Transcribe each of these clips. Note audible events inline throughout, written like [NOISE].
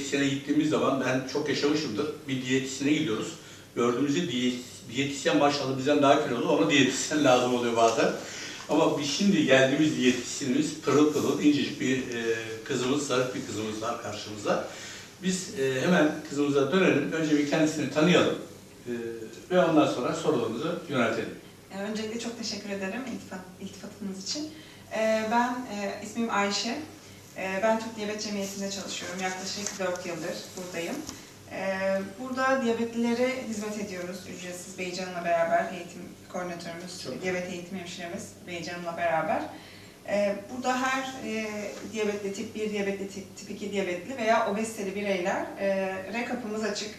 diyetisyene gittiğimiz zaman ben çok yaşamışımdır. Bir diyetisyene gidiyoruz. Gördüğümüzde diyet, diyetisyen maşallah bizden daha kilolu, ona diyetisyen lazım oluyor bazen. Ama biz şimdi geldiğimiz diyetisyenimiz pırıl pırıl, incecik bir e, kızımız, zarif bir kızımız var karşımızda. Biz e, hemen kızımıza dönelim. Önce bir kendisini tanıyalım. E, ve ondan sonra sorularımızı yöneltelim. Ee, Öncelikle çok teşekkür ederim iltifat, iltifatınız için. Ee, Ben, e, ismim Ayşe. Ee, Ben Türk Diyabet Cemiyeti'nde çalışıyorum. Yaklaşık 4 yıldır buradayım. Ee, Burada diyabetlilere hizmet ediyoruz. Ücretsiz Beycan'la beraber eğitim koordinatörümüz, Çok. diyabet eğitim hemşiremiz Beycan'la beraber. Ee, Burada her e, diyabetli, tip 1 diyabetli, tip, tip 2 diyabetli veya obeziteli bireyler e, kapımız açık.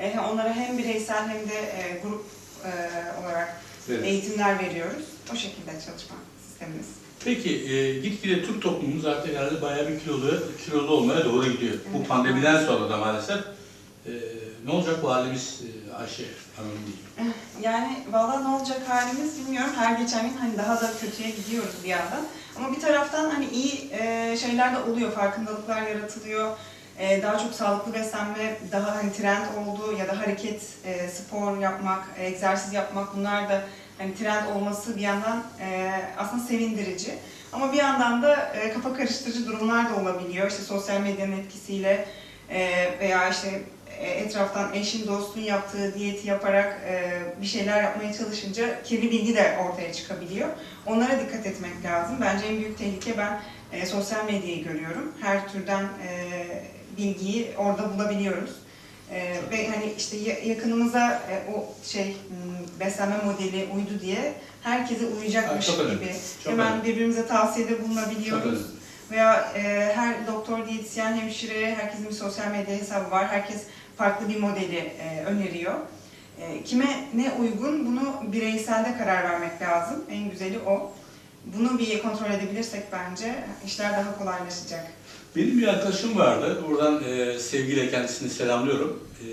E, Onlara hem bireysel hem de e, grup olarak Evet. eğitimler veriyoruz. O şekilde çalışma sistemimiz. Peki e, gitgide Türk toplumumuz artık herhalde bayağı bir kilolu, kilolu olmaya doğru gidiyor. Bu Evet. pandemiden sonra da maalesef. E, ne olacak bu halimiz e, Ayşe Hanım değil. Yani valla ne olacak halimiz bilmiyorum. Her geçen gün hani daha da kötüye gidiyoruz bir yandan. Ama bir taraftan hani iyi e, şeyler de oluyor. Farkındalıklar yaratılıyor. E, daha çok sağlıklı beslenme daha hani trend oldu ya da hareket, e, spor yapmak, e, egzersiz yapmak bunlar da hani trend olması bir yandan e, aslında sevindirici. Ama bir yandan da kafa karıştırıcı durumlar da olabiliyor. İşte sosyal medyanın etkisiyle veya işte etraftan eşin dostun yaptığı diyeti yaparak bir şeyler yapmaya çalışınca kirli bilgi de ortaya çıkabiliyor. Onlara dikkat etmek lazım. Bence en büyük tehlike ben sosyal medyayı görüyorum. Her türden bilgiyi orada bulabiliyoruz. E, ve hani işte ya- yakınımıza e, o şey m, beslenme modeli uydu diye herkese uyacakmış Ha, önemli, gibi çok hemen önemli. birbirimize tavsiyede bulunabiliyoruz. Veya e, her doktor, diyetisyen, hemşire, herkesin bir sosyal medya hesabı var. Herkes farklı bir modeli e, öneriyor. E, kime ne uygun bunu bireyselde karar vermek lazım. En güzeli o. Bunu bir kontrol edebilirsek bence işler daha kolaylaşacak. Benim bir arkadaşım vardı. Buradan e, sevgiyle kendisini selamlıyorum. E,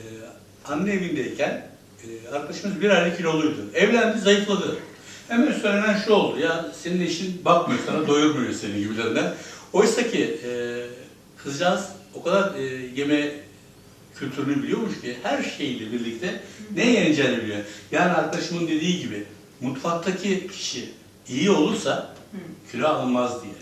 anne evindeyken e, arkadaşımız bir aylık kiloluydu. Evlendi, zayıfladı. Hemen söylenen şu oldu. Ya senin eşin bakmıyor sana, doyurmuyor seni gibilerinden. Oysa ki e, kızcağız o kadar e, yeme kültürünü biliyormuş ki her şeyle birlikte ne yeneceğini biliyor. Yani arkadaşımın dediği gibi mutfaktaki kişi iyi olursa kilo alınmaz diye.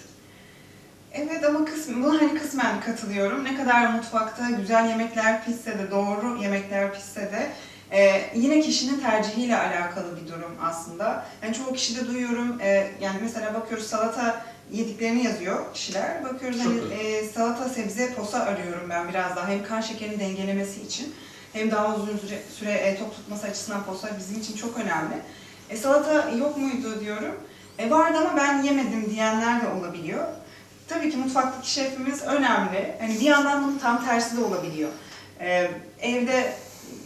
Evet ama kısmen, buna hani kısmen katılıyorum. Ne kadar mutfakta güzel yemekler pişse de, doğru yemekler pişse de e, yine kişinin tercihiyle alakalı bir durum aslında. Yani çoğu kişide duyuyorum, e, yani mesela bakıyoruz salata yediklerini yazıyor kişiler. Bakıyoruz hani e, salata, sebze, posa arıyorum ben biraz daha. Hem kan şekerini dengelemesi için hem daha uzun süre, süre e, tok tutması açısından posa bizim için çok önemli. E, salata yok muydu diyorum. E, vardı ama ben yemedim diyenler de olabiliyor. Tabii ki mutfaktaki şefimiz önemli. Hani bir yandan bunun tam tersi de olabiliyor. Ee, evde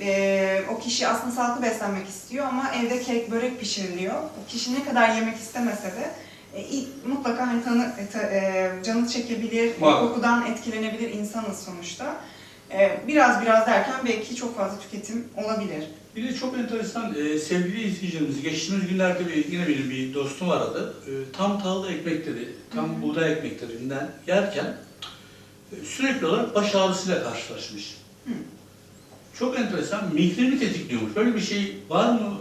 e, o kişi aslında sağlıklı beslenmek istiyor ama evde kek, börek pişiriliyor. O kişi ne kadar yemek istemese de e, mutlaka hani tanı, e, ta- e, canı çekebilir, Muhakkak. kokudan etkilenebilir insanız sonuçta. E, biraz biraz derken belki çok fazla tüketim olabilir. Bir de çok enteresan e, sevgili izleyicilerimiz geçtiğimiz günlerde bir, yine benim bir dostum aradı. E, tam tahıllı ekmekleri, tam Hı hı. buğday ekmeklerinden yerken e, sürekli olarak baş ağrısıyla karşılaşmış. Hı. Çok enteresan, migrenini tetikliyormuş. Böyle bir şey var mı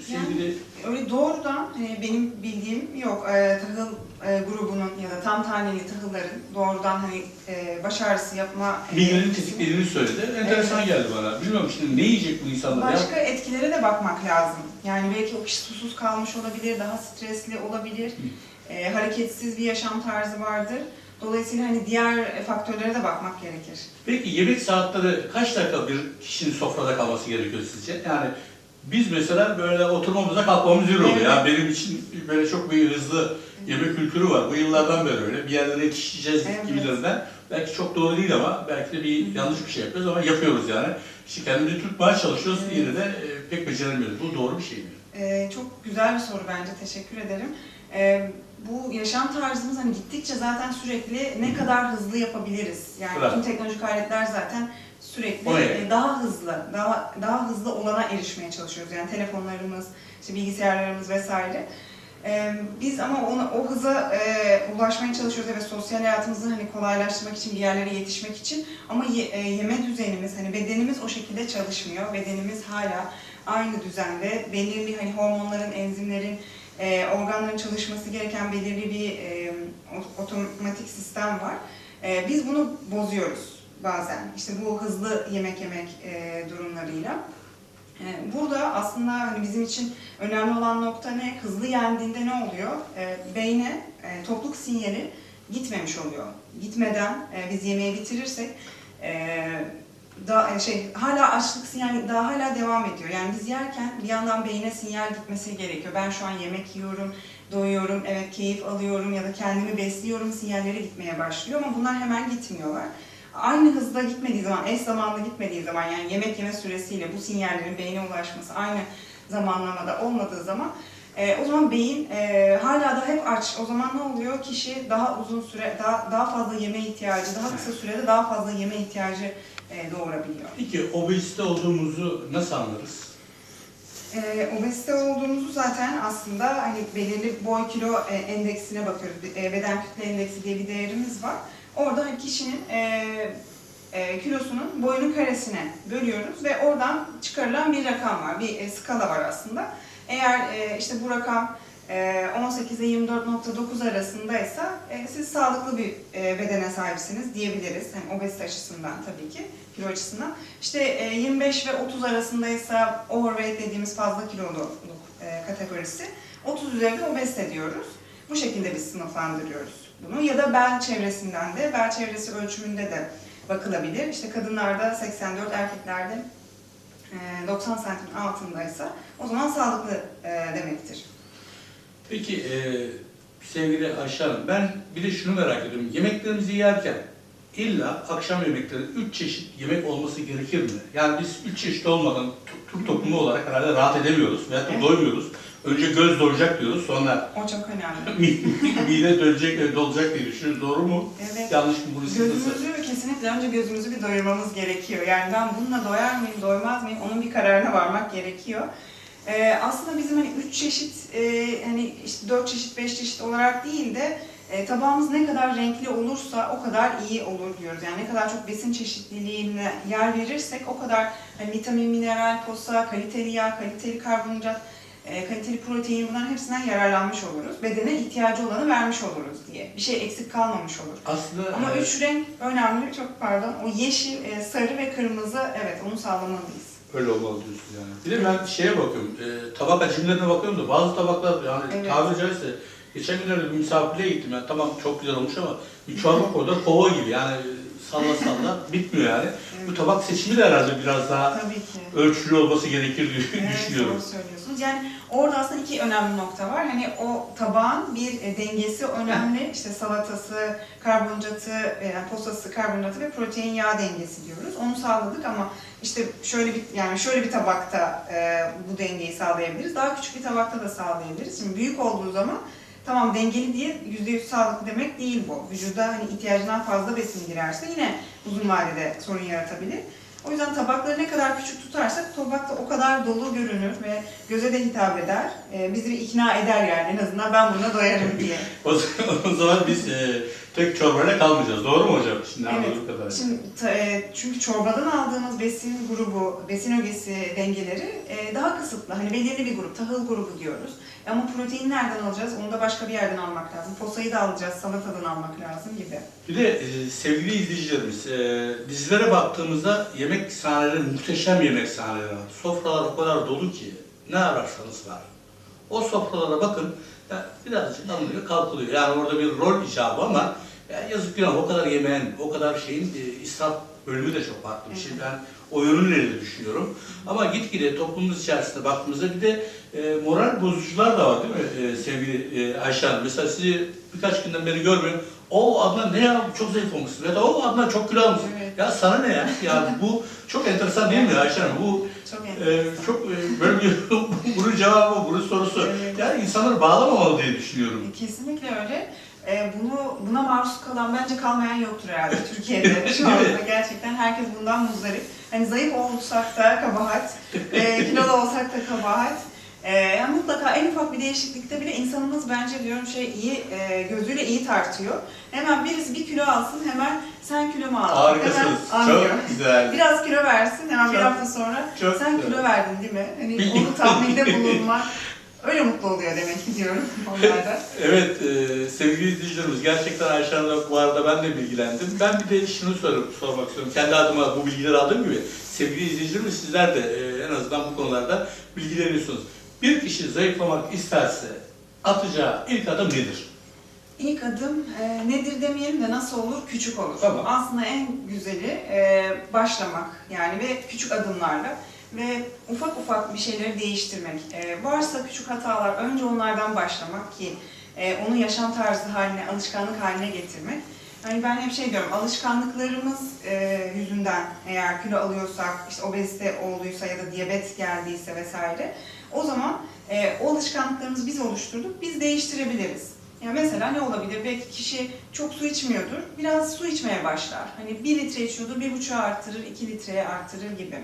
e, sevgili? Öyle doğrudan hani benim bildiğim yok. Ee, tahıl e, grubunun ya da tam taneli tahılların doğrudan hani e, baş ağrısı yapma e, Migrenini tetiklediğini söyledi. Enteresan geldi bana. Bilmiyorum şimdi ne yiyecek bu insanlar ya? Başka etkilere de bakmak lazım. Yani belki o kişi susuz kalmış olabilir, daha stresli olabilir, e, hareketsiz bir yaşam tarzı vardır. Dolayısıyla hani diğer faktörlere de bakmak gerekir. Peki yemek saatleri kaç dakika bir kişinin sofrada kalması gerekiyor sizce? Yani biz mesela böyle oturmamıza kalkmamız yıl oluyor. Yani benim için böyle çok bir hızlı yemek kültürü var. Bu yıllardan beri öyle. Bir yerlere yetişeceğiz Evet. gibilerinden. Belki çok doğru değil ama belki de bir yanlış bir şey yapıyoruz ama yapıyoruz yani. İşte kendimizi tutmaya çalışıyoruz. Evet. Yine de e, pek beceremiyoruz. Bu doğru bir şey mi? Ee, çok güzel bir soru bence, teşekkür ederim. Ee, bu yaşam tarzımız hani gittikçe zaten sürekli ne kadar hızlı yapabiliriz. Yani Bravo. bütün teknolojik aletler zaten sürekli Oraya. e, daha hızlı, daha daha hızlı olana erişmeye çalışıyoruz. Yani telefonlarımız, işte bilgisayarlarımız vesaire. Ee, biz ama ona, o hıza e, ulaşmaya çalışıyoruz evet sosyal hayatımızı hani kolaylaştırmak için bir yerlere yetişmek için ama ye- e, yeme düzenimiz hani bedenimiz o şekilde çalışmıyor. Bedenimiz hala aynı düzende belirli hani hormonların, enzimlerin, e, organların çalışması gereken belirli bir e, otomatik sistem var. E, biz bunu bozuyoruz bazen. İşte bu hızlı yemek yemek e, durumlarıyla. E, Burada aslında hani bizim için önemli olan nokta ne? Hızlı yendiğinde ne oluyor? E, beyne e, tokluk sinyali gitmemiş oluyor. Gitmeden e, biz yemeği bitirirsek e, daha e, şey hala açlık sinyali daha hala devam ediyor. Yani biz yerken bir yandan beyne sinyal gitmesi gerekiyor. Ben şu an yemek yiyorum, doyuyorum, evet keyif alıyorum ya da kendimi besliyorum sinyalleri gitmeye başlıyor ama bunlar hemen gitmiyorlar. Aynı hızda gitmediği zaman, eş zamanlı gitmediği zaman yani yemek yeme süresiyle bu sinyallerin beyne ulaşması aynı zamanlamada olmadığı zaman e, o zaman beyin e, hala da hep aç. O zaman ne oluyor? Kişi daha uzun süre, daha, daha fazla yeme ihtiyacı, daha kısa sürede daha fazla yeme ihtiyacı e, doğurabiliyor. Peki obezite olduğumuzu nasıl anlarız? E, obezite olduğumuzu zaten aslında hani belirli boy kilo e, endeksine bakıyoruz. E, beden kütle endeksi diye bir değerimiz var. Orada hani kişinin e, e, kilosunun boyunun karesine bölüyoruz ve oradan çıkarılan bir rakam var. Bir e, skala var aslında. Eğer e, işte bu rakam e, 18 ile 24.9 arasındaysa e, siz sağlıklı bir e, bedene sahipsiniz diyebiliriz. Hani obezite açısından tabii ki, kilo açısından. İşte e, 25 ve 30 arasındaysa overweight dediğimiz fazla kiloluluk e, kategorisi. 30 üzerinde obezite diyoruz. Bu şekilde biz sınıflandırıyoruz bunu. Ya da bel çevresinden de, bel çevresi ölçümünde de bakılabilir. İşte kadınlarda 84, erkeklerde e, 90 santimin altındaysa o zaman sağlıklı e, demektir. Peki e, sevgili Ayşe Hanım, ben bir de şunu merak ediyorum. Yemeklerimizi yerken illa akşam yemekleri üç çeşit yemek olması gerekir mi? Yani biz üç çeşit olmadan Türk- toplumu olarak herhalde rahat edemiyoruz veya Evet. doymuyoruz. Önce göz doyacak diyoruz, sonra O çok önemli. [LAUGHS] mide dönecek dolacak diye düşünüyoruz. Doğru mu? Evet. Yanlış mı siz nasıl? Gözümüzü kesinlikle önce gözümüzü bir doyurmamız gerekiyor. Yani ben bununla doyar mıyım, doymaz mıyım onun bir kararına varmak gerekiyor. Ee, aslında bizim hani üç çeşit, e, hani işte dört çeşit, beş çeşit olarak değil de e, tabağımız ne kadar renkli olursa o kadar iyi olur diyoruz. Yani ne kadar çok besin çeşitliliğine yer verirsek o kadar hani vitamin, mineral, posa, kaliteli yağ, kaliteli karbonhidrat, e, kaliteli protein bunların hepsinden yararlanmış oluruz. Bedene ihtiyacı olanı vermiş oluruz diye. Bir şey eksik kalmamış olur. Aslında Ama e, üç renk önemli, çok pardon. O yeşil, e, sarı ve kırmızı, evet onu sağlamalıyız. öyle olmalı diyorsun yani. Bir de ben şeye bakıyorum, e, tabak hacimlerine bakıyorum da bazı tabaklar yani Evet. tabiri caizse geçen günlerde bir misafirliğe gittim yani tamam çok güzel olmuş ama bir çorba koydular kova gibi yani salla salla bitmiyor yani. Bu tabak seçimi de herhalde biraz daha Tabii ki. ölçülü olması gerekir diye Evet, düşünüyorum. doğru söylüyorsunuz. Yani orada aslında iki önemli nokta var. Hani o tabağın bir e, dengesi önemli. İşte salatası, karbonhidratı, e, yani posası, karbonhidratı ve protein yağ dengesi diyoruz. Onu sağladık ama işte şöyle bir yani şöyle bir tabakta e, bu dengeyi sağlayabiliriz. Daha küçük bir tabakta da sağlayabiliriz. Şimdi büyük olduğu zaman tamam dengeli diye %100 sağlıklı demek değil bu. Vücuda hani ihtiyacından fazla besin girerse yine uzun vadede sorun yaratabilir. O yüzden tabakları ne kadar küçük tutarsak tabak da o kadar dolu görünür ve göze de hitap eder. Ee, bizi ikna eder yani en azından ben buna doyarım diye. [LAUGHS] O zaman biz e, tek çorbayla kalmayacağız. Doğru mu hocam? Şimdi Evet. kadarıyla. Şimdi e, çünkü çorbadan aldığımız besin grubu, besin ögesi dengeleri e, daha kısıtlı. Hani belirli bir grup, tahıl grubu diyoruz. Ama protein nereden alacağız? Onu da başka bir yerden almak lazım. Posayı da alacağız, salatadan almak lazım gibi. Bir de e, sevgili izleyicilerimiz, e, dizilere baktığımızda yemek sahneleri, muhteşem yemek sahneleri var. Sofralar o kadar dolu ki ne ararsanız var. O sofralara bakın, ya birazcık alınıyor, kalkılıyor. Yani orada bir rol icabı ama ya yazık günah o kadar yemeğin, o kadar şeyin e, israf bölümü de çok farklı bir şey. Ben o yönüyle de düşünüyorum. Ama gitgide toplumumuz içerisinde baktığımızda bir de e, moral bozucular da var değil mi e, sevgili e, Ayşe Hanım? Mesela sizi birkaç günden beri görmüyorum. O Adnan ne ya çok zayıf olmuşsun ya da o Adnan çok kilo almışsın. Evet. Ya sana ne ya? Ya bu çok enteresan değil mi Ayşe Hanım? Bu Çok e, çok e, böyle bir [LAUGHS] bunun cevabı, bunun sorusu. Evet. Yani insanları bağlamamalı diye düşünüyorum. Kesinlikle öyle. Ee, bunu buna maruz kalan bence kalmayan yoktur herhalde Türkiye'de [LAUGHS] şu anda gerçekten herkes bundan muzdarip. Hani zayıf olsak da kabahat, e, [LAUGHS] kilolu olsak da kabahat. Ee, yani mutlaka en ufak bir değişiklikte bile insanımız bence diyorum şey iyi e, gözüyle iyi tartıyor. Hemen birisi bir kilo alsın hemen sen kilo mu aldın? Harikasınız. Hemen anlıyor. Çok güzel. Biraz kilo versin hemen bir Çok- hafta sonra çok sen güzel. kilo verdin değil mi? Hani onu tahminde bulunmak [LAUGHS] öyle mutlu oluyor demek ki diyorum onlarda. [LAUGHS] Evet e, sevgili izleyicilerimiz gerçekten Ayşe Hanım'la bu arada ben de bilgilendim. Ben bir de şunu sor, sormak istiyorum. Kendi adıma bu bilgileri aldığım gibi sevgili izleyicilerimiz sizler de e, en azından bu konularda bilgileniyorsunuz. Bir kişi zayıflamak isterse atacağı ilk adım nedir? İlk adım e, nedir demeyelim de nasıl olur? Küçük olur. Tamam. Aslında en güzeli e, başlamak yani ve küçük adımlarla ve ufak ufak bir şeyleri değiştirmek. E, varsa küçük hatalar önce onlardan başlamak ki e, onu yaşam tarzı haline, alışkanlık haline getirmek. Yani ben hep şey diyorum, alışkanlıklarımız e, yüzünden eğer kilo alıyorsak, işte obezite olduysa ya da diyabet geldiyse vesaire, o zaman e, o alışkanlıklarımızı biz oluşturduk, biz değiştirebiliriz. Yani mesela ne olabilir? Belki kişi çok su içmiyordur, biraz su içmeye başlar. Hani bir litre içiyordur, bir buçuğa arttırır, iki litreye arttırır gibi.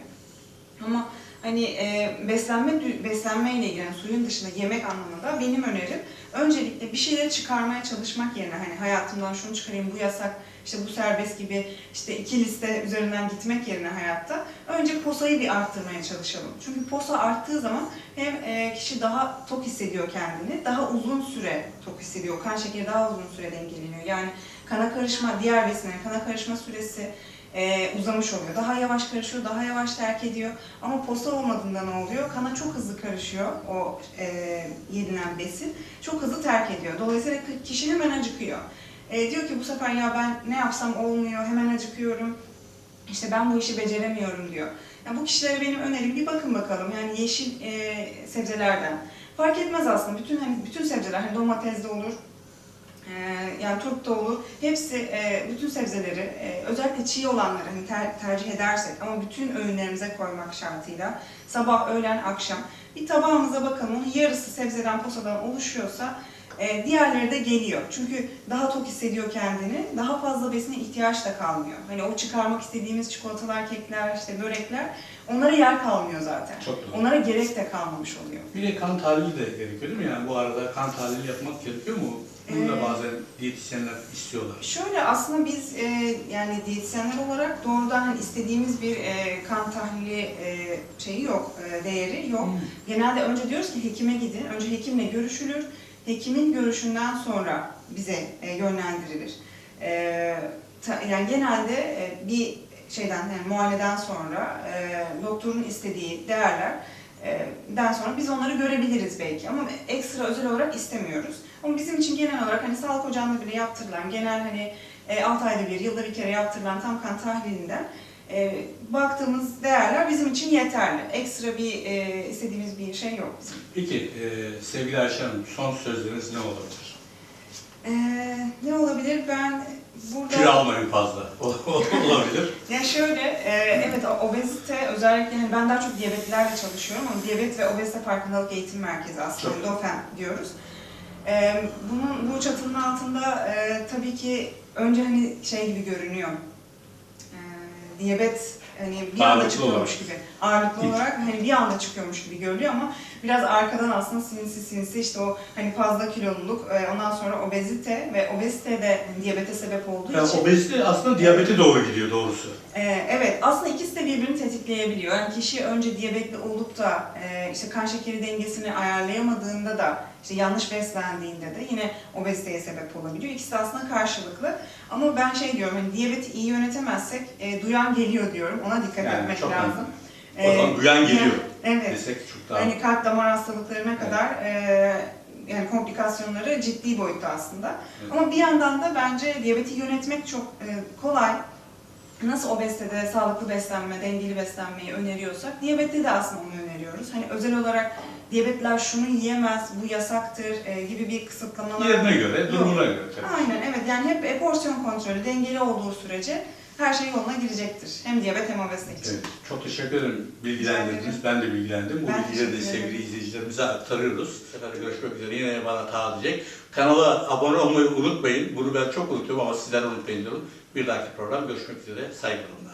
Ama hani e, beslenme beslenmeyle ilgili yani suyun dışında yemek anlamında benim önerim öncelikle bir şeyleri çıkarmaya çalışmak yerine hani hayatımdan şunu çıkarayım bu yasak işte bu serbest gibi işte iki liste üzerinden gitmek yerine hayatta önce posayı bir arttırmaya çalışalım. Çünkü posa arttığı zaman hem e, kişi daha tok hissediyor kendini, daha uzun süre tok hissediyor. Kan şekeri daha uzun süre dengeleniyor. Yani kana karışma, diğer besinlerin kana karışma süresi e, uzamış oluyor. Daha yavaş karışıyor, daha yavaş terk ediyor. Ama posta olmadığında ne oluyor? Kana çok hızlı karışıyor o e, yedilen besin. Çok hızlı terk ediyor. Dolayısıyla kişi hemen acıkıyor. E, diyor ki bu sefer ya ben ne yapsam olmuyor, hemen acıkıyorum. İşte ben bu işi beceremiyorum diyor. Yani bu kişilere benim önerim bir bakın bakalım. Yani yeşil e, sebzelerden. Fark etmez aslında. Bütün hani bütün sebzeler, hani domates de olur, yani turp olur. Hepsi e, bütün sebzeleri, e, özellikle çiğ olanları hani ter- tercih edersek ama bütün öğünlerimize koymak şartıyla sabah, öğlen, akşam bir tabağımıza bakalım. Onun yarısı sebzeden, posadan oluşuyorsa e, diğerleri de geliyor. Çünkü daha tok hissediyor kendini. Daha fazla besine ihtiyaç da kalmıyor. Hani o çıkarmak istediğimiz çikolatalar, kekler, işte börekler onlara yer kalmıyor zaten. Çok doğru. Onlara gerek de kalmamış oluyor. Bir de kan tahlili de gerekiyor değil mi? Yani bu arada kan tahlili yapmak gerekiyor mu? Bunu da Ee, bazen diyetisyenler istiyorlar. Şöyle aslında biz e, yani diyetisyenler olarak doğrudan hani istediğimiz bir e, kan tahlili e, şeyi yok, e, değeri yok. Hmm. Genelde önce diyoruz ki hekime gidin. Önce hekimle görüşülür. Hekimin görüşünden sonra bize e, yönlendirilir. E, yani genelde e, bir şeyden yani muayeneden sonra doktorun istediği değerler den sonra biz onları görebiliriz belki ama ekstra özel olarak istemiyoruz. Ama bizim için genel olarak hani sağlık ocağında bile yaptırılan genel hani 6 ayda bir, yılda bir kere yaptırılan tam kan tahlilinden e, baktığımız değerler bizim için yeterli. Ekstra bir e, istediğimiz bir şey yok bizim. Peki e, sevgili Ayşe Hanım son sözleriniz ne olabilir? E, ne olabilir? Ben burada... Kilo almayın fazla. [LAUGHS] olabilir. Ya şöyle, e, evet obezite özellikle hani ben daha çok diyabetlilerle çalışıyorum ama diyabet ve obezite farkındalık eğitim merkezi aslında Çok. DOFEM diyoruz. E, bunun bu çatının altında e, tabii ki önce hani şey gibi görünüyor. E, diyabet hani bir anda Ağırlıklı çıkıyormuş olarak. gibi. Ağırlıklı İlk. olarak hani bir anda çıkıyormuş gibi görülüyor ama biraz arkadan aslında sinsi sinsi işte o hani fazla kiloluluk, e, ondan sonra obezite ve obezite de diyabete sebep olduğu Yani için obezite aslında diyabete doğru gidiyor doğrusu. ee, evet, aslında ikisi de birbirini tetikleyebiliyor. Yani kişi önce diyabetli olup da e, işte kan şekeri dengesini ayarlayamadığında da işte yanlış beslendiğinde de yine obeziteye sebep olabiliyor. İkisi aslında karşılıklı. Ama ben şey diyorum, hani diyabeti iyi yönetemezsek e, duyan geliyor diyorum. Ona dikkat Yani etmek çok lazım. O zaman Ee, duyan geliyor Evet. desek çok daha... Hani kalp damar hastalıklarına kadar e, yani komplikasyonları ciddi boyutta aslında. Evet. Ama bir yandan da bence diyabeti yönetmek çok e, kolay. Nasıl obezitede sağlıklı beslenme, dengeli beslenmeyi öneriyorsak, diyabette de aslında onu öneriyoruz. Hani özel olarak diyabetler şunu yiyemez, bu yasaktır e, gibi bir kısıtlamalar Yerine göre, durumuna göre tabii. Aynen evet yani hep e, porsiyon kontrolü dengeli olduğu sürece her şey yoluna girecektir. Hem diyabet hem obezite için. Evet, çok teşekkür ederim bilgilendirdiniz. Ben de bilgilendim. Bu bilgileri de teşekkür sevgili izleyicilerimize aktarıyoruz. Seferde görüşmek üzere. Yine bana tağlayacak. Kanala abone olmayı unutmayın. Bunu ben çok unutuyorum ama sizler unutmayın diyorum. Bir dahaki program görüşmek üzere. Saygılarımla.